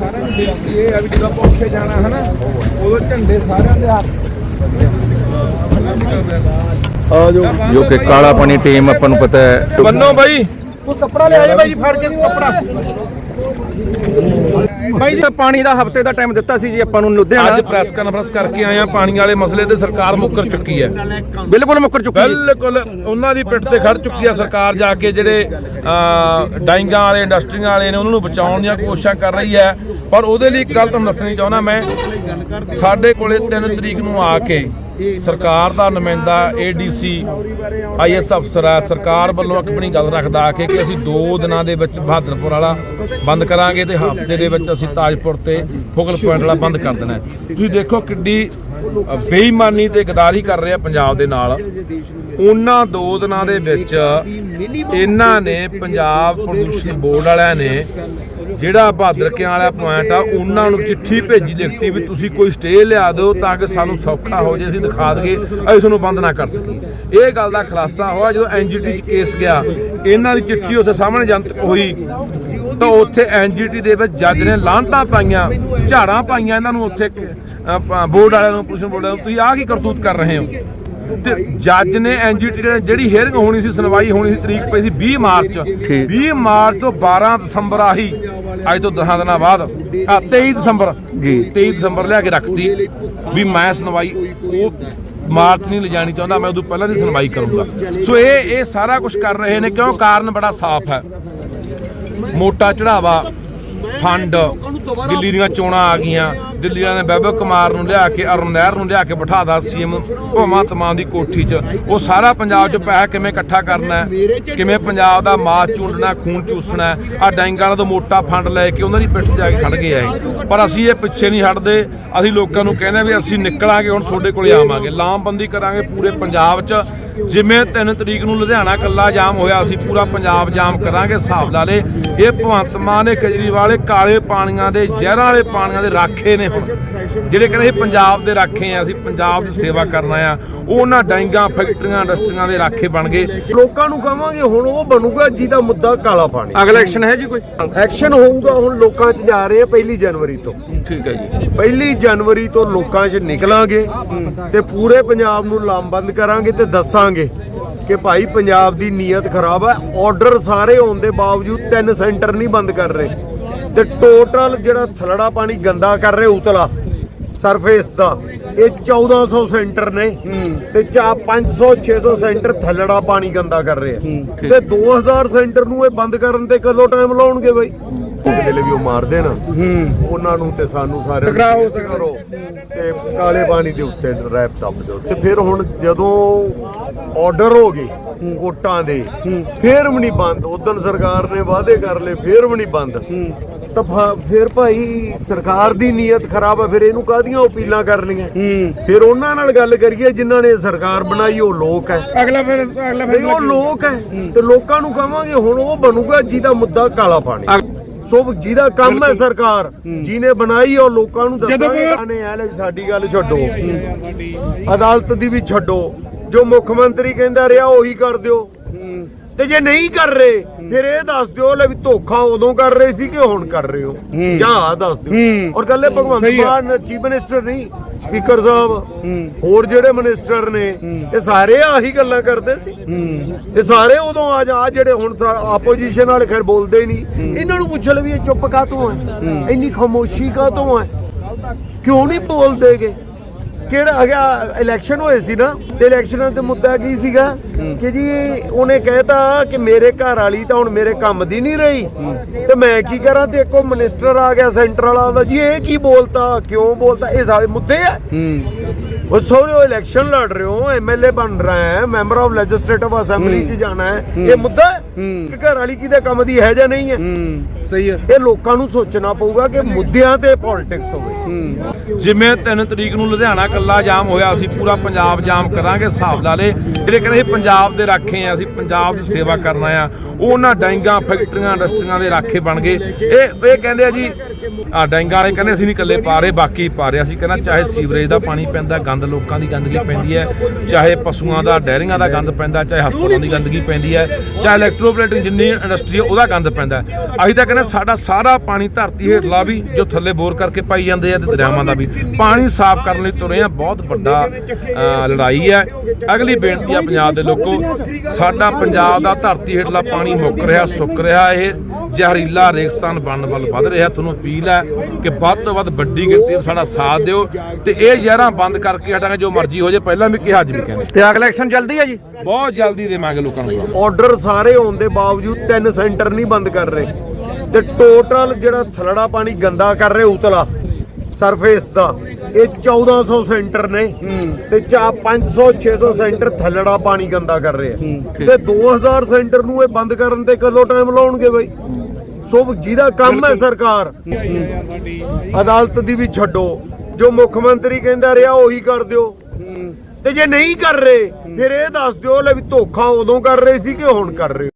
ਸਾਰਿਆਂ ਨੂੰ ਬੇਨਤੀ ਇਹ ਆ ਵੀ ਜਦੋਂ ਆਪਾਂ ਉੱਥੇ ਜਾਣਾ ਹਨਾ ਉਦੋਂ ਝੰਡੇ ਸਾਰਿਆਂ ਦੇ ਹੱਥ। ਆ ਜੋ ਜੋ ਕਿ ਕਾਲਾ ਪਾਣੀ ਟੀਮ ਆਪਾਂ ਨੂੰ ਪਤਾ ਹੈ। ਬੰਨੋ ਬਾਈ। ਕੋਈ ਕੱਪੜਾ ਲੈ ਆਏ ਬਾਈ ਫੜ ਕੇ ਕੱਪੜਾ। ਬਾਈ ਜੀ ਪਾਣੀ ਦਾ ਹਫ਼ਤੇ ਦਾ ਟਾਈਮ ਦਿੱਤਾ ਸੀ ਜੀ ਆਪਾਂ ਨੂੰ ਲੁਧਿਆਣਾ। ਅੱਜ ਪ੍ਰੈਸ ਕਾਨਫਰੰਸ ਕਰਕੇ ਆਏ ਆ ਪਾਣੀ ਵਾਲੇ ਮਸਲੇ ਤੇ ਸਰਕਾਰ ਮੁੱਕਰ ਚੁੱਕੀ ਹੈ। ਬਿਲਕੁਲ ਮੁੱਕਰ ਚੁੱਕੀ ਹੈ। ਬਿਲਕੁਲ ਉਹਨਾਂ ਦੀ ਪਿੱਠ ਤੇ ਖੜ ਚੁੱਕੀ ਆ ਸਰਕਾਰ ਜਾ ਕੇ ਜਿਹੜੇ ਅਹ, ਡਾਈਂਗਾਂ ਵਾਲੇ ਇੰਡਸਟਰੀਆਂ ਵਾਲੇ ਨੇ ਉਹਨਾਂ ਨੂੰ ਬਚਾਉਣ ਦੀਆਂ ਕੋਸ਼ਿਸ਼ਾਂ ਕਰ ਰਹੀ ਹੈ। ਪਰ ਉਹਦੇ ਲਈ ਇੱਕ ਗੱਲ ਤੁਹਾਨੂੰ ਦੱਸਣੀ ਚਾਹੁੰਦਾ ਮੈਂ ਸਾਡੇ ਕੋਲੇ 3 ਤਰੀਕ ਨੂੰ ਆ ਕੇ ਸਰਕਾਰ ਦਾ ਨੁਮਾਇੰਦਾ ਏਡੀਸੀ ਆਈਐਸ ਅਫਸਰ ਆ ਸਰਕਾਰ ਵੱਲੋਂ ਆਪਣੀ ਗੱਲ ਰੱਖਦਾ ਆ ਕੇ ਅਸੀਂ 2 ਦਿਨਾਂ ਦੇ ਵਿੱਚ ਬਹਾਦਰਪੁਰ ਵਾਲਾ ਬੰਦ ਕਰਾਂਗੇ ਤੇ ਹਫ਼ਤੇ ਦੇ ਵਿੱਚ ਅਸੀਂ ਤਾਜਪੁਰ ਤੇ ਫੋਕਲ ਪੁਆਇੰਟ ਵਾਲਾ ਬੰਦ ਕਰ ਦੇਣਾ ਹੈ। ਤੁਸੀਂ ਦੇਖੋ ਕਿੱਡੀ ਬੇਈਮਾਨੀ ਤੇ ਗਦਾਰੀ ਕਰ ਰਿਹਾ ਪੰਜਾਬ ਦੇ ਨਾਲ। ਉਹਨਾਂ ਦੋ ਦਿਨਾਂ ਦੇ ਵਿੱਚ ਇਹਨਾਂ ਨੇ ਪੰਜਾਬ ਪ੍ਰਦੂਸ਼ਣ ਬੋਰਡ ਵਾਲਿਆਂ ਨੇ ਜਿਹੜਾ ਬਹਾਦਰਕਿਆਂ ਵਾਲਾ ਪੁਆਇੰਟ ਆ, ਉਹਨਾਂ ਨੂੰ ਚਿੱਠੀ ਭੇਜੀ ਲਿਖਤੀ ਵੀ ਤੁਸੀਂ ਕੋਈ ਸਟੇ ਲਿਆ ਦਿਓ ਤਾਂ ਕਿ ਸਾਨੂੰ ਸੌਖਾ ਹੋ ਜੇ, ਅਸੀਂ ਦਿਖਾ ਦਈਏ, ਅਸੀਂ ਤੁਹਾਨੂੰ ਬੰਦ ਨਾ ਕਰ ਸਕੀਏ। ਇਹ ਗੱਲ ਦਾ ਖੁਲਾਸਾ ਹੋਇਆ ਜਦੋਂ ਐਨਜੀਟੀ 'ਚ ਕੇਸ ਗਿਆ। ਇਹਨਾਂ ਦੀ ਚਿੱਠੀ ਉੱਥੇ ਸਾਹਮਣੇ ਜਨਤਕ ਹੋਈ। ਤਾਂ ਉੱਥੇ ਐਨਜੀਟੀ ਦੇ ਵਿੱਚ ਜੱਜ ਨੇ ਲਾਂਤਾਂ ਪਾਈਆਂ, ਝਾੜਾਂ ਪਾਈਆਂ ਇਹਨਾਂ ਨੂੰ ਉੱਥੇ। ਬੋਰਡ ਵਾਲਿਆਂ ਨੂੰ ਪੁਲਿਸ ਬੋਰਡ ਵਾਲਿਆਂ ਨੂੰ ਤੁਸੀਂ ਆਹ ਕੀ ਕਰਤੂਤ ਕਰ ਰਹੇ ਹੋ? ਤੇ ਜੱਜ ਨੇ ਐਨਜੀਟੀ ਜਿਹੜੀ ਹੀਅਰਿੰਗ ਹੋਣੀ ਸੀ ਸੁਣਵਾਈ ਹੋਣੀ ਸੀ ਤਰੀਕ ਪਈ ਸੀ 20 ਮਾਰਚ। 20 ਮਾਰਚ ਤੋਂ 12 ਦਸੰਬਰ ਆਹੀ ਅੱਜ ਤੋਂ 10 ਦਿਨਾਂ ਬਾਅਦ ਆ 23 ਦਸੰਬਰ ਜੀ। 23 ਦਸੰਬਰ ਲਿਆ ਕੇ ਰੱਖਤੀ ਵੀ ਮੈਂ ਸੁਣਵਾਈ ਉਹ ਮਾਰਚ ਨਹੀਂ ਲਿਜਾਣੀ ਚਾਹੁੰਦਾ ਮੈਂ ਉਦੋਂ ਪਹਿਲਾਂ ਦੀ ਸੁਣਵਾਈ ਕਰੂੰਗਾ। ਸੋ ਇਹ ਇਹ ਸਾਰਾ ਕੁਝ ਕਰ ਰਹੇ ਨੇ ਕਿਉਂ? ਕਾਰਨ ਬੜਾ ਸਾਫ਼ ਹੈ। ਮੋਟਾ ਚੜਾਵਾ ਫੰਡ ਦਿੱਲੀ ਦੀਆਂ ਚੋਣਾਂ ਆ ਗਈਆਂ। ਦਿੱਲੀ ਵਾਲਿਆਂ ਨੇ ਬੈਬਕ ਕੁਮਾਰ ਨੂੰ ਲਿਆ ਕੇ, ਅਰੁਣ ਨਹਿਰ ਨੂੰ ਲਿਆ ਕੇ ਬਿਠਾਦਾ ਸੀਐਮ ਭਗਵੰਤ ਮਾਨ ਦੀ ਕੋਠੀ 'ਚ। ਉਹ ਸਾਰਾ ਪੰਜਾਬ 'ਚ ਪੈਸਾ ਕਿਵੇਂ ਇਕੱਠਾ ਕਰਨਾ ਹੈ? ਕਿਵੇਂ ਪੰਜਾਬ ਦਾ ਮਾਸ ਚੂੰਡਣਾ ਖੂਨ ਚੂਸਣਾ ਆ ਡੈਂਗਾਂ ਦਾ ਮੋਟਾ ਫੰਡ ਲੈ ਕੇ ਉਹਨਾਂ ਦੀ ਪਿੱਠ ਜਾ ਕੇ ਖੜ ਗਏ ਆ ਪਰ ਅਸੀਂ ਇਹ ਪਿੱਛੇ ਨਹੀਂ ਹਟਦੇ। ਅਸੀਂ ਲੋਕਾਂ ਨੂੰ ਕਹਿੰਦੇ ਵੀ ਅਸੀਂ ਨਿਕਲਾਂਗੇ, ਹੁਣ ਤੁਹਾਡੇ ਕੋਲੇ ਆਵਾਂਗੇ। ਲਾਮਬੰਦੀ ਕਰਾਂਗੇ ਪੂਰੇ ਪੰਜਾਬ 'ਚ। ਜਿਵੇਂ 3 ਤਰੀਕ ਨੂੰ ਲੁਧਿਆਣਾ ਕੱਲਾ ਜਾਮ ਹੋਇਆ, ਅਸੀਂ ਪੂਰਾ ਪੰਜਾਬ ਜਾਮ ਕਰਾਂਗੇ ਹਿਸਾਬ ਲਾ ਲੇ ਇਹ ਭਗਵੰਤ ਮਾਨ ਨੇ ਕੇਜਰੀਵਾਲ ਕਾਲੇ ਪਾਣੀਆਂ ਦੇ ਜ਼ਹਿਰਾਂ ਵਾਲੇ ਪਾਣੀਆਂ ਦੇ ਰਾਖੇ ਨੇ ਹੁਣ। ਜਿਹੜੇ ਕਹਿੰਦੇ ਇਹ ਪੰਜਾਬ ਦੇ ਰਾਖੇ ਆ ਅਸੀਂ ਪੰਜਾਬ ਦੀ ਸੇਵਾ ਕਰਨਾ ਆ ਉਹ ਉਹਨਾਂ ਡਾਈਂਗਾਂ ਫੈਕਟਰੀਆਂ ਇੰਡਸਟਰੀਆਂ ਦੇ ਰਾਖੇ ਬਣ ਗਏ। ਲੋਕਾਂ ਨੂੰ ਕਹਾਂਗੇ ਹੁਣ ਉਹ ਬਣੂਗਾ ਜਿਹਦਾ ਮੁੱਦਾ ਕਾਲਾ ਪਾਣੀ। ਅਗਲਾ ਐਕਸ਼ਨ ਹੈ ਜੀ ਕੋਈ? ਐਕਸ਼ਨ ਹੋਊਗਾ ਹੁਣ ਲੋਕਾਂ 'ਚ ਜਾ ਰਹੇ ਆ ਪਹਿਲੀ ਜਨਵਰੀ ਤੋਂ। ਠੀਕ ਹੈ ਜੀ। ਪਹਿਲੀ ਜਨਵਰੀ ਤੋਂ ਲੋਕਾਂ 'ਚ ਨਿਕਲਾਂਗੇ ਤੇ ਪੂਰੇ ਪੰਜਾਬ ਨੂੰ ਲਾਮਬੰਦ ਕਰਾਂਗੇ ਤੇ ਦੱਸਾਂਗੇ ਕਿ ਭਾਈ ਪੰਜਾਬ ਦੀ ਨੀਅਤ ਖਰਾਬ ਹੈ ਆਰਡਰ ਸਾਰੇ ਹੋਣ ਦੇ ਬਾਵਜੂਦ ਤਿੰਨ ਸੈਂਟਰ ਨਹੀਂ ਬੰਦ ਕਰ ਰਹੇ। ਤੇ ਟੋਟਲ ਜਿਹੜਾ ਥਲੜਾ ਪਾਣੀ ਗੰਦਾ ਕਰ ਰਹੇ ਉਤਲਾ ਸਰਫੇਸ ਦਾ ਇਹ 1400 ਸੈਂਟਰ ਨੇ ਤੇ ਚਾ 500 600 ਸੈਂਟਰ ਥਲੜਾ ਪਾਣੀ ਗੰਦਾ ਕਰ ਰਹੇ। ਆ ਤੇ 2000 ਸੈਂਟਰ ਨੂੰ ਇਹ ਬੰਦ ਕਰਨ ਤੇ ਕਦੋਂ ਟਾਈਮ ਲਾਉਣਗੇ ਬਾਈ। ਉਹਦੇ ਲਈ ਵੀ ਉਹ ਮਾਰ ਦੇਣ। ਉਹਨਾਂ ਨੂੰ ਤੇ ਸਾਨੂੰ ਸਾਰੇ ਟਕਰਾ ਹੋ ਸਕਦਾ। ਤੇ ਕਾਲੇ ਪਾਣੀ ਦੇ ਉੱਤੇ ਰੈਪ ਦੱਬ ਦਿਓ ਤੇ ਫਿਰ ਹੁਣ ਜਦੋਂ ਆਰਡਰ ਹੋ ਗਏ ਕੋਟਾਂ ਦੇ ਫਿਰ ਵੀ ਨਹੀਂ ਬੰਦ। ਉਦੋਂ ਸਰਕਾਰ ਨੇ ਵਾਅਦੇ ਕਰ ਲਏ ਫਿਰ ਵੀ ਨਹੀਂ ਬੰਦ। ਤਾਂ ਫਿਰ ਭਾਈ ਸਰਕਾਰ ਦੀ ਨੀਅਤ ਖਰਾਬ ਹੈ ਫਿਰ ਇਹਨੂੰ ਕਾਹਦੀਆਂ ਅਪੀਲਾਂ ਕਰਨੀਆਂ? ਫਿਰ ਉਹਨਾਂ ਨਾਲ ਗੱਲ ਕਰੀਏ ਜਿਨ੍ਹਾਂ ਨੇ ਸਰਕਾਰ ਬਣਾਈ ਉਹ ਲੋਕ ਹੈ ਅਗਲਾ ਫਿਰ ਅਗਲਾ ਨਹੀਂ ਉਹ ਲੋਕ ਹੈ। ਤੇ ਲੋਕਾਂ ਨੂੰ ਕਹਾਂਗੇ ਹੁਣ ਉਹ ਬਣੂਗਾ ਜਿਹਦਾ ਮੁੱਦਾ ਕਾਲਾ ਪਾਣੀ। ਸੋ ਜਿਹਦਾ ਕੰਮ ਹੈ ਸਰਕਾਰ ਜਿਹਨੇ ਬਣਾਈ ਉਹ ਲੋਕਾਂ ਨੂੰ ਦੱਸਾਂਗੇ ਨੇ ਐ ਲੈ ਸਾਡੀ ਗੱਲ ਛੱਡੋ। ਅਦਾਲਤ ਦੀ ਵੀ ਛੱਡੋ। ਜੋ ਮੁੱਖ ਮੰਤਰੀ ਕਹਿੰਦਾ ਰਿਹਾ ਉਹੀ ਕਰ ਦਿਓ। ਤੇ ਜੇ ਨਹੀਂ ਕਰ ਰਹੇ ਫਿਰ ਇਹ ਦੱਸ ਦਿਓ ਲੈ ਵੀ ਧੋਖਾ ਉਦੋਂ ਕਰ ਰਹੇ ਸੀ ਕਿ ਹੁਣ ਕਰ ਰਹੇ ਹੋ? ਜਾਂ ਦੱਸ ਦਿਓ। ਔਰ ਗੱਲੇ ਭਗਵੰਤ ਮਾਨ ਚੀਫ ਮਿਨਿਸਟਰ ਨਹੀਂ ਸਪੀਕਰ ਸਾਹਿਬ ਹੋਰ ਜਿਹੜੇ ਮਿਨਿਸਟਰ ਨੇ ਇਹ ਸਾਰੇ ਆਹੀ ਗੱਲਾਂ ਕਰਦੇ ਸੀ। ਇਹ ਸਾਰੇ ਉਦੋਂ ਆ ਜਾ ਜਿਹੜੇ ਹੁਣ ਆਪੋਜੀਸ਼ਨ ਵਾਲੇ ਖੈਰ ਬੋਲਦੇ ਨਹੀਂ। ਇਹਨਾਂ ਨੂੰ ਪੁੱਛ ਲੈ ਵੀ ਇਹ ਚੁੱਪ ਕਾਤੋਂ ਹੈ? ਇੰਨੀ ਖਾਮੋਸ਼ੀ ਕਾਤੋਂ ਹੈ? ਕਿਉਂ ਨਹੀਂ ਬੋਲਦੇਗੇ? ਕਿਹੜਾ ਹੈਗਾ ਇਲੈਕਸ਼ਨ ਹੋਏ ਸੀ ਨਾ, ਤੇ ਇਲੈਕਸ਼ਨਾਂ ਤੇ ਮੁੱਦਾ ਕੀ ਸੀਗਾ? ਕਿ ਜੀ ਉਹਨੇ ਕਹਿਤਾ ਕਿ ਮੇਰੇ ਘਰ ਵਾਲੀ ਤਾਂ ਹੁਣ ਮੇਰੇ ਕੰਮ ਦੀ ਨਹੀਂ ਰਹੀ। ਤੇ ਮੈਂ ਕੀ ਕਰਾਂ? ਤੇ ਇੱਕੋ ਮਿਨਿਸਟਰ ਆ ਗਿਆ ਸੈਂਟਰ ਵਾਲਾ ਦਾ ਜੀ ਇਹ ਕੀ ਬੋਲਤਾ? ਕਿਉਂ ਬੋਲਤਾ? ਇਹ ਸਾਰੇ ਮੁੱਦੇ ਆ। ਉਹ ਸੋਰੇ ਉਹ ਇਲੈਕਸ਼ਨ ਲੜ ਰਹੇ ਹੋ ਐਮਐਲਏ ਬਣ ਰਹਾ ਹੈ ਮੈਂਬਰ ਆਫ ਲੈਜਿਸਲੇਟਿਵ ਅਸੈਂਬਲੀ ਚ ਜਾਣਾ ਹੈ। ਇਹ ਮੁੱਦਾ ਹੈ ਕਿ ਘਰ ਵਾਲੀ ਕਿਹਦੇ ਕੰਮ ਦੀ ਹੈ ਜਾਂ ਨਹੀਂ ਹੈ। ਸਹੀ ਹੈ। ਇਹ ਲੋਕਾਂ ਨੂੰ ਸੋਚਣਾ ਪਊਗਾ ਕਿ ਮੁੱਦਿਆਂ ਤੇ ਪੋਲਿਟਿਕਸ ਹੋਵੇ। ਜਿਵੇਂ 3 ਤਰੀਕ ਨੂੰ ਲੁਧਿਆਣਾ ਕੱਲਾ ਜਾਮ ਹੋਇਆ ਅਸੀਂ ਪੂਰਾ ਪੰਜਾਬ ਜਾਮ ਕਰਾਂਗੇ ਹਿਸਾਬ ਲਾ ਲੇ। ਜਿਹੜੇ ਕਹਿੰਦੇ ਪੰਜਾਬ ਦੇ ਰਾਖੇ ਆ ਅਸੀਂ ਪੰਜਾਬ ਦੀ ਸੇਵਾ ਕਰਨਾ ਆ ਉਹ ਉਹਨਾਂ ਡਾਈਂਗਾਂ ਫੈਕਟਰੀਆਂ ਇੰਡਸਟਰੀਆਂ ਦੇ ਰਾਖੇ ਬਣ ਗਏ। ਇਹ ਇਹ ਕਹਿੰਦੇ ਆ ਜੀ ਆ ਡਾਈਂਗਾਂ ਵਾਲੇ ਕਹਿੰਦੇ ਅਸੀਂ ਨਹੀਂ ਇਕੱਲੇ ਪਾ ਰਹੇ, ਬਾਕੀ ਪਾ ਰਹੇ। ਅਸੀਂ ਕਹਿੰਦਾ ਚਾਹੇ ਸੀਵਰੇਜ ਦਾ ਪਾਣੀ ਪੈਂਦਾ, ਗੰਦ ਲੋਕਾਂ ਦੀ ਗੰਦਗੀ ਪੈਂਦੀ ਹੈ, ਚਾਹੇ ਪਸ਼ੂਆਂ ਦਾ ਡੈਰੀਆਂ ਦਾ ਗੰਦ ਪੈਂਦਾ, ਚਾਹੇ ਹਸਪਤਾਲਾਂ ਦੀ ਗੰਦਗੀ ਪੈਂਦੀ ਹੈ, ਚਾਹੇ ਇਲੈਕਟ੍ਰੋਪਲੇਟਿੰਗ ਜਿੰਨੀ ਇੰਡਸਟਰੀ ਹੈ, ਉਹਦਾ ਗੰਦ ਪੈਂਦਾ ਅਸੀਂ ਤਾਂ ਕਹਿੰਦੇ ਸਾਡਾ ਸਾਰਾ ਪਾਣੀ ਧਰਤੀ ਹੇਠਲਾ ਵੀ, ਜੋ ਥੱਲੇ ਬੋਰ ਕਰਕੇ ਪਾਈ ਜਾਂਦੇ ਆ ਤੇ ਦਰਿਆਵਾਂ ਦਾ ਵੀ। ਪਾਣੀ ਸਾਫ਼ ਕਰਨ ਲਈ ਤੁਰੇ ਆ, ਬਹੁਤ ਵੱਡਾ ਲੜਾਈ ਹੈ। ਅਗਲੀ ਬੇਨਤੀ ਆ ਪੰਜਾਬ ਦੇ ਲੋਕੋ, ਸਾਡਾ ਪੰਜਾਬ ਦਾ ਧਰਤੀ ਹੇਠਲਾ ਪਾਣੀ ਮੁੱਕ ਰਿਹਾ, ਸੁੱਕ ਰਿਹਾ ਇਹ। ਜ਼ਹਿਰੀਲਾ ਰੇਗਿਸਤਾਨ ਬਣਨ ਵੱਲ ਵੱਧ ਰਿਹਾ। ਤੁਹਾਨੂੰ ਅਪੀਲ ਹੈ ਕਿ ਵੱਧ ਤੋਂ ਵੱਧ ਵੱਡੀ ਗਿਣਤੀ ਵਿੱਚ ਸਾਡਾ ਸਾਥ ਦਿਓ ਤੇ ਇਹ ਜ਼ਹਿਰਾਂ ਬੰਦ ਕਰਕੇ ਹਟਾਂਗੇ ਜੋ ਮਰਜ਼ੀ ਹੋ ਜੇ ਪਹਿਲਾਂ ਵੀ ਕਿਹਾ ਅੱਜ ਵੀ ਕਹਿੰਦੇ। ਤੇ ਅਗਲਾ ਇਲੈਕਸ਼ਨ ਜਲਦੀ ਹੈ ਜੀ? ਬਹੁਤ ਜਲਦੀ ਦੇਵਾਂਗੇ ਲੋਕਾਂ ਨੂੰ। ਆਰਡਰ ਸਾਰੇ ਹੋਣ ਦੇ ਬਾਵਜੂਦ ਤਿੰਨ ਸੈਂਟਰ ਨਹੀਂ ਬੰਦ ਕਰ ਰਹੇ। ਤੇ ਟੋਟਲ ਜਿਹੜਾ ਥਲੜਾ ਪਾਣੀ ਗੰਦਾ ਕਰ ਰਹੇ ਉਤਲਾ ਸਰਫੇਸ ਦਾ। ਇਹ 1400 ਸੈਂਟਰ ਨੇ ਤੇ ਚਾ 500 600 ਸੈਂਟਰ ਥਲੜਾ ਪਾਣੀ ਗੰਦਾ ਕਰ ਰਹੇ ਤੇ 2000 ਸੈਂਟਰ ਨੂੰ ਇਹ ਬੰਦ ਕਰਨ ਤੇ ਕਦੋਂ ਟਾਈਮ ਲਾਉਣਗੇ ਬਈ? ਸੋ ਜਿਹਦਾ ਕੰਮ ਹੈ ਸਰਕਾਰ ਅਦਾਲਤ ਦੀ ਵੀ ਛੱਡੋ। ਜੋ ਮੁੱਖ ਮੰਤਰੀ ਕਹਿੰਦਾ ਰਿਹਾ ਉਹੀ ਕਰ ਦਿਓ। ਤੇ ਜੇ ਨਹੀਂ ਕਰ ਰਹੇ ਫਿਰ ਇਹ ਦੱਸ ਦਿਓ ਲੈ ਵੀ ਧੋਖਾ ਉਦੋਂ ਕਰ ਰਹੇ ਸੀ ਕਿ ਹੁਣ ਕਰ ਰਹੇ?